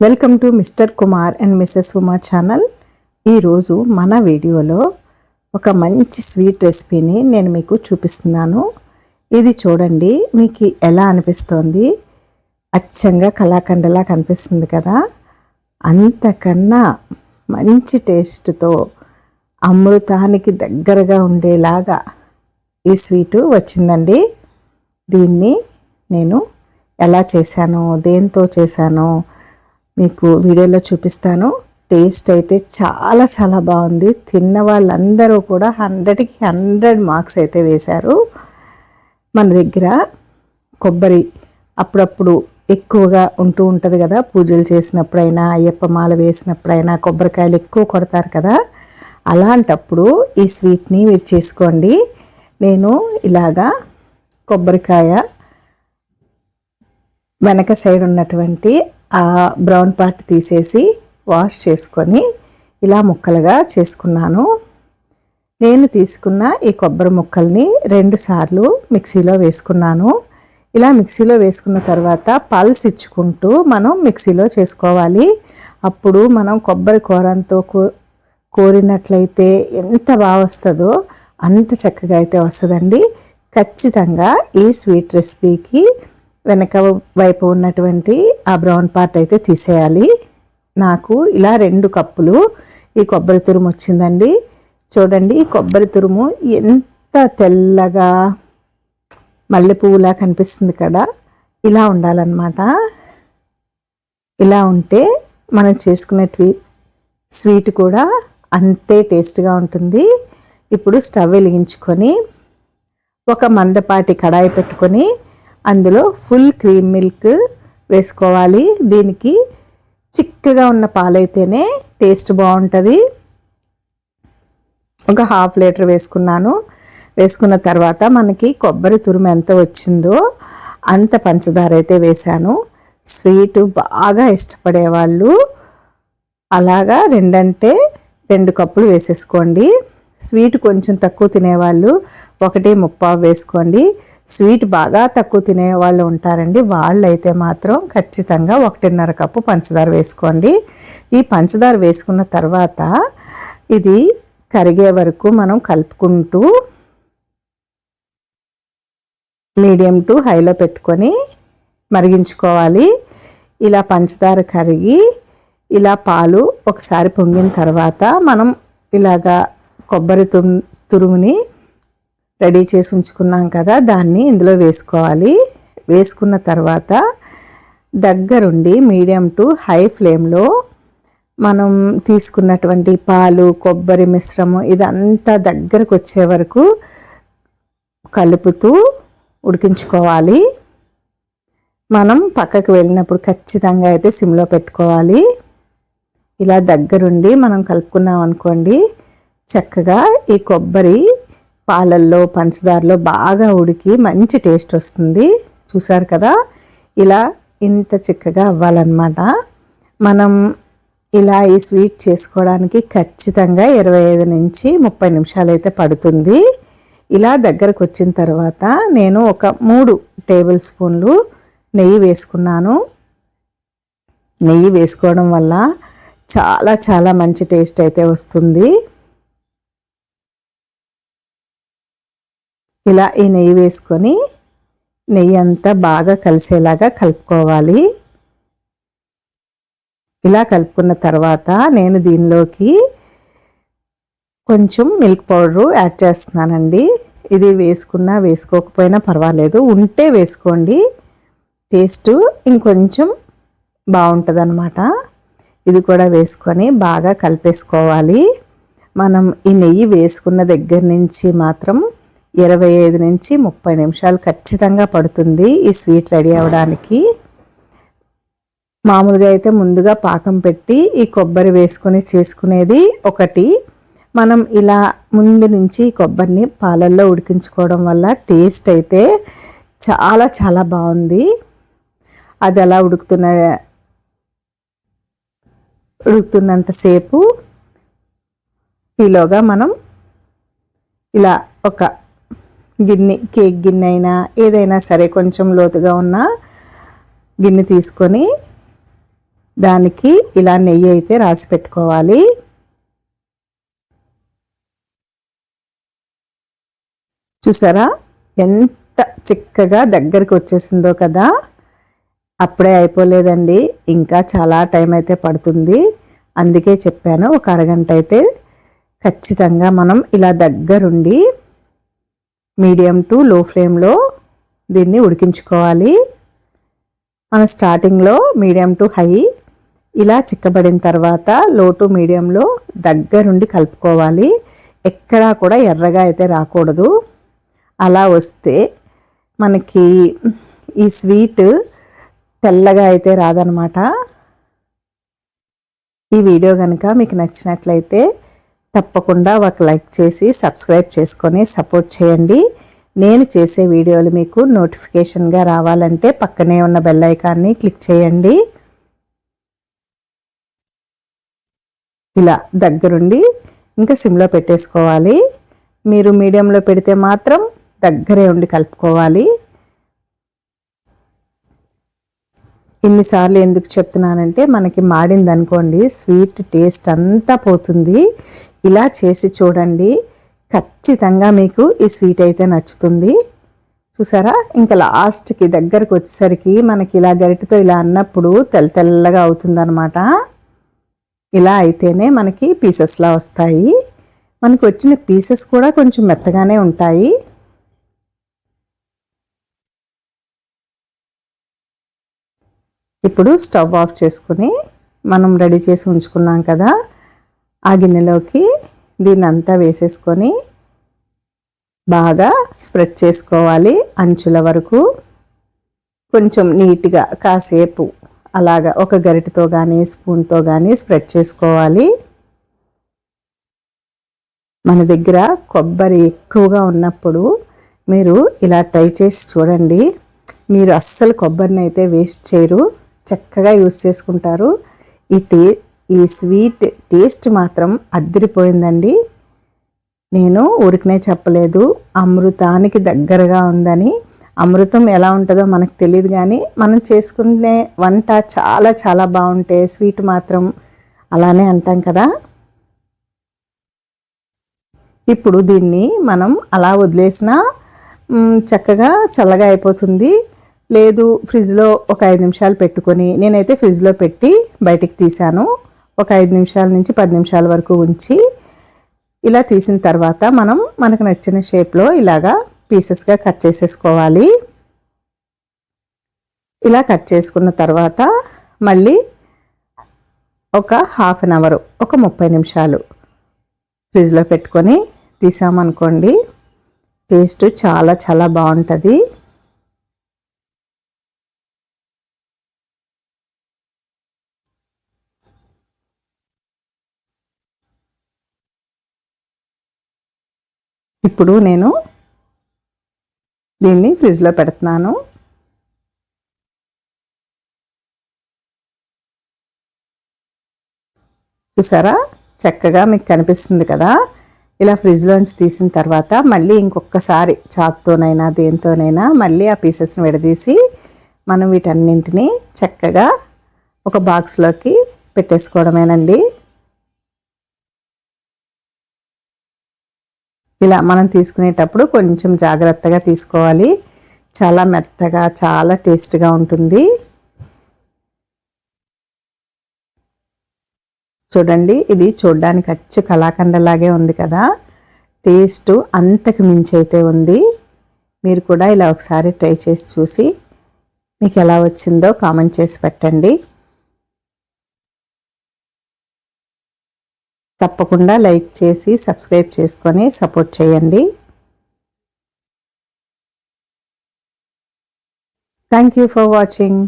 Welcome to mister Kumar and missus Uma channel ఈరోజు మన వీడియోలో ఒక మంచి స్వీట్ రెసిపీని నేను మీకు చూపిస్తున్నాను. ఇది చూడండి మీకు ఎలా అనిపిస్తోంది? అచ్చంగా కళాఖండలా కనిపిస్తుంది కదా? అంతకన్నా మంచి టేస్ట్తో అమృతానికి దగ్గరగా ఉండేలాగా ఈ స్వీటు వచ్చిందండి. దీన్ని నేను ఎలా చేశానో దేంతో చేశానో మీకు వీడియోలో చూపిస్తాను. టేస్ట్ అయితే చాలా చాలా బాగుంది. తిన్న వాళ్ళందరూ కూడా హండ్రెడ్కి హండ్రెడ్ మార్క్స్ అయితే వేశారు. మన దగ్గర కొబ్బరి అప్పుడప్పుడు ఎక్కువగా ఉంటూ ఉంటుంది కదా. పూజలు చేసినప్పుడైనా అయ్యప్ప మాల వేసినప్పుడైనా కొబ్బరికాయలు ఎక్కువ కొడతారు కదా. అలాంటప్పుడు ఈ స్వీట్ని మీరు చేసుకోండి. నేను ఇలాగా కొబ్బరికాయ వెనక సైడ్ ఉన్నటువంటి ఆ బ్రౌన్ పార్ట్ తీసేసి వాష్ చేసుకొని ఇలా ముక్కలుగా చేసుకున్నాను. నేను తీసుకున్న ఈ కొబ్బరి ముక్కల్ని రెండు సార్లు మిక్సీలో వేసుకున్నాను. ఇలా మిక్సీలో వేసుకున్న తర్వాత పల్స్ ఇచ్చుకుంటూ మనం మిక్సీలో చేసుకోవాలి. అప్పుడు మనం కొబ్బరి కూరంతో కోరినట్లయితే ఎంత బాగా వస్తుందో అంత చక్కగా అయితే వస్తుందండి. ఖచ్చితంగా ఈ స్వీట్ రెసిపీకి వెనక వైపు ఉన్నటువంటి ఆ బ్రౌన్ పార్ట్ అయితే తీసేయాలి. నాకు ఇలా రెండు కప్పులు ఈ కొబ్బరి తురుము వచ్చిందండి. చూడండి ఈ కొబ్బరి తురుము ఎంత తెల్లగా మల్లెపువ్వులా కనిపిస్తుంది కదా. ఇలా ఉండాలన్నమాట. ఇలా ఉంటే మనం చేసుకునే స్వీట్ కూడా అంతే టేస్ట్గా ఉంటుంది. ఇప్పుడు స్టవ్ వెలిగించుకొని ఒక మందపాటి కడాయి పెట్టుకొని అందులో ఫుల్ క్రీమ్ మిల్క్ వేసుకోవాలి. దీనికి చిక్కగా ఉన్న పాలైతేనే టేస్ట్ బాగుంటుంది. ఒక హాఫ్ లీటర్ వేసుకున్నాను. వేసుకున్న తర్వాత మనకి కొబ్బరి తురుము ఎంత వచ్చిందో అంత పంచదార అయితే వేశాను. స్వీటు బాగా ఇష్టపడేవాళ్ళు. అలాగా రెండంటే రెండు కప్పులు వేసేసుకోండి. స్వీట్ కొంచెం తక్కువ తినేవాళ్ళు. ఒకటి ముప్పావు వేసుకోండి. స్వీట్ బాగా తక్కువ తినే వాళ్ళు ఉంటారండి. వాళ్ళైతే మాత్రం ఖచ్చితంగా ఒకటిన్నర కప్పు పంచదార వేసుకోండి. ఈ పంచదార వేసుకున్న తర్వాత ఇది కరిగే వరకు మనం కలుపుకుంటూ మీడియం టు హైలో పెట్టుకొని మరిగించుకోవాలి. ఇలా పంచదార కరిగి ఇలా పాలు ఒకసారి పొంగిన తర్వాత మనం ఇలాగా కొబ్బరి తురుముని రెడీ చేసి ఉంచుకున్నాం కదా దాన్ని ఇందులో వేసుకోవాలి. వేసుకున్న తర్వాత దగ్గరుండి మీడియం టు హై ఫ్లేమ్లో మనం తీసుకున్నటువంటి పాలు కొబ్బరి మిశ్రమం ఇదంతా దగ్గరకు వచ్చే వరకు కలుపుతూ ఉడికించుకోవాలి. మనం పక్కకు వెళ్ళినప్పుడు ఖచ్చితంగా అయితే సిమ్లో పెట్టుకోవాలి. ఇలా దగ్గరుండి మనం కలుపుకున్నాం అనుకోండి చక్కగా ఈ కొబ్బరి పాలల్లో పంచదారలో బాగా ఉడికి మంచి టేస్ట్ వస్తుంది. చూసారు కదా? ఇలా ఇంత చిక్కగా అవ్వాలన్నమాట. మనం ఇలా ఈ స్వీట్ చేసుకోవడానికి ఖచ్చితంగా ఇరవై ఐదు నుంచి ముప్పై నిమిషాలు అయితే పడుతుంది. ఇలా దగ్గరకు వచ్చిన తర్వాత నేను ఒక మూడు టేబుల్ స్పూన్లు నెయ్యి వేసుకున్నాను. నెయ్యి వేసుకోవడం వల్ల చాలా చాలా మంచి టేస్ట్ అయితే వస్తుంది. ఇలా ఈ నెయ్యి వేసుకొని నెయ్యి అంతా బాగా కలిసేలాగా కలుపుకోవాలి. ఇలా కలుపుకున్న తర్వాత నేను దీనిలోకి కొంచెం మిల్క్ పౌడరు యాడ్ చేస్తున్నానండి. ఇది వేసుకున్నా వేసుకోకపోయినా పర్వాలేదు. ఉంటే వేసుకోండి. టేస్ట్ ఇంకొంచెం బాగుంటుంది అనమాట ఇది కూడా వేసుకొని బాగా కలిపేసుకోవాలి. మనం ఈ నెయ్యి వేసుకున్న దగ్గర నుంచి మాత్రం ఇరవై ఐదు నుంచి ముప్పై నిమిషాలు ఖచ్చితంగా పడుతుంది ఈ స్వీట్ రెడీ అవ్వడానికి. మామూలుగా అయితే ముందుగా పాకం పెట్టి ఈ కొబ్బరి వేసుకొని చేసుకునేది ఒకటి. మనం ఇలా ముందు నుంచి కొబ్బరిని పాలల్లో ఉడికించుకోవడం వల్ల టేస్ట్ అయితే చాలా చాలా బాగుంది. అది ఎలా ఉడుకుతున్న ఉడుకుతున్నంతసేపు ఈలోగా మనం ఇలా ఒక గిన్నె కేక్ గిన్నె అయినా ఏదైనా సరే కొంచెం లోతుగా ఉన్న గిన్నె తీసుకొని దానికి ఇలా నెయ్యి అయితే రాసి పెట్టుకోవాలి. చూసారా? ఎంత చిక్కగా దగ్గరికి వచ్చేసిందో కదా? అప్పుడే అయిపోలేదండి. ఇంకా చాలా టైం అయితే పడుతుంది. అందుకే చెప్పాను ఒక అరగంట అయితే ఖచ్చితంగా మనం ఇలా దగ్గరుండి మీడియం టు లో ఫ్లేమ్లో దీన్ని ఉడికించుకోవాలి. మన స్టార్టింగ్లో మీడియం టు హై ఇలా చిక్కబడిన తర్వాత లో టు మీడియంలో దగ్గరుండి కలుపుకోవాలి. ఎక్కడా కూడా ఎర్రగా అయితే రాకూడదు. అలా వస్తే మనకి ఈ స్వీట్ తెల్లగా అయితే రాదనమాట. ఈ వీడియో కనుక మీకు నచ్చినట్లయితే తప్పకుండా ఒక లైక్ చేసి సబ్స్క్రైబ్ చేసుకొని సపోర్ట్ చేయండి. నేను చేసే వీడియోలు మీకు నోటిఫికేషన్గా రావాలంటే పక్కనే ఉన్న బెల్ ఐకాన్ని క్లిక్ చేయండి. ఇలా దగ్గరుండి ఇంకా సిమ్లో పెట్టేసుకోవాలి. మీరు మీడియంలో పెడితే మాత్రం దగ్గరే ఉండి కలుపుకోవాలి. ఇన్నిసార్లు ఎందుకు చెప్తున్నానంటే మనకి మాడింది అనుకోండి స్వీట్ టేస్ట్ అంతా పోతుంది. ఇలా చేసి చూడండి. ఖచ్చితంగా మీకు ఈ స్వీట్ అయితే నచ్చుతుంది. చూసారా? ఇంకా లాస్ట్కి దగ్గరకు వచ్చేసరికి మనకి ఇలా గరిటతో ఇలా అన్నప్పుడు తెల్ల తెల్లగా అవుతుందన్నమాట. ఇలా అయితేనే మనకి పీసెస్లా వస్తాయి. మనకు వచ్చిన పీసెస్ కూడా కొంచెం మెత్తగానే ఉంటాయి. ఇప్పుడు స్టవ్ ఆఫ్ చేసుకుని మనం రెడీ చేసి ఉంచుకున్నాం కదా. ఆ గిన్నెలోకి దీన్ని అంతా వేసేసుకొని బాగా స్ప్రెడ్ చేసుకోవాలి అంచుల వరకు. కొంచెం నీట్గా కాసేపు అలాగా ఒక గరిటతో కానీ స్పూన్తో కానీ స్ప్రెడ్ చేసుకోవాలి. మన దగ్గర కొబ్బరి ఎక్కువగా ఉన్నప్పుడు మీరు ఇలా ట్రై చేసి చూడండి. మీరు అస్సలు కొబ్బరిని అయితే వేస్ట్ చేయరు. చక్కగా యూస్ చేసుకుంటారు. ఈ టీ ఈ స్వీట్ టేస్ట్ మాత్రం అద్దరిపోయిందండి. నేను ఊరికనే చెప్పలేదు. అమృతానికి దగ్గరగా ఉందని. అమృతం ఎలా ఉంటుందో మనకు తెలియదు కానీ మనం చేసుకునే వంట చాలా చాలా బాగుంటే స్వీట్ మాత్రం అలానే అంటాం కదా. ఇప్పుడు దీన్ని మనం అలా వదిలేసినా చక్కగా చల్లగా అయిపోతుంది. లేదు ఫ్రిడ్జ్లో ఒక ఐదు నిమిషాలు పెట్టుకొని నేనైతే ఫ్రిడ్జ్లో పెట్టి బయటికి తీశాను. ఒక ఐదు నిమిషాల నుంచి పది నిమిషాల వరకు ఉంచి ఇలా తీసిన తర్వాత మనం మనకు నచ్చిన షేప్లో ఇలాగా పీసెస్గా కట్ చేసేసుకోవాలి. ఇలా కట్ చేసుకున్న తర్వాత మళ్ళీ ఒక హాఫ్ అన్ అవర్ ఒక ముప్పై నిమిషాలు ఫ్రిడ్జ్లో పెట్టుకొని తీసామనుకోండి టేస్ట్ చాలా చాలా బాగుంటుంది. ఇప్పుడు నేను దీన్ని ఫ్రిడ్జ్లో పెడుతున్నాను. చూసారా? చక్కగా మీకు కనిపిస్తుంది కదా? ఇలా ఫ్రిడ్జ్లోంచి తీసిన తర్వాత మళ్ళీ ఇంకొకసారి చాక్తోనైనా దేంతోనైనా మళ్ళీ ఆ పీసెస్ని విడదీసి మనం వీటన్నింటినీ చక్కగా ఒక బాక్స్లోకి పెట్టేసుకోవడమేనండి. ఇలా మనం తీసుకునేటప్పుడు కొంచెం జాగ్రత్తగా తీసుకోవాలి. చాలా మెత్తగా చాలా టేస్ట్గా ఉంటుంది. చూడండి ఇది చూడడానికి అచ్చు కళాఖండలాగే ఉంది కదా. టేస్ట్ అంతకు మించి అయితే ఉంది. మీరు కూడా ఇలా ఒకసారి ట్రై చేసి చూసి మీకు ఎలా వచ్చిందో కామెంట్ చేసి పెట్టండి. తప్పకుండా లైక్ చేసి సబ్స్క్రైబ్ చేసుకొని సపోర్ట్ చేయండి. Thank you for watching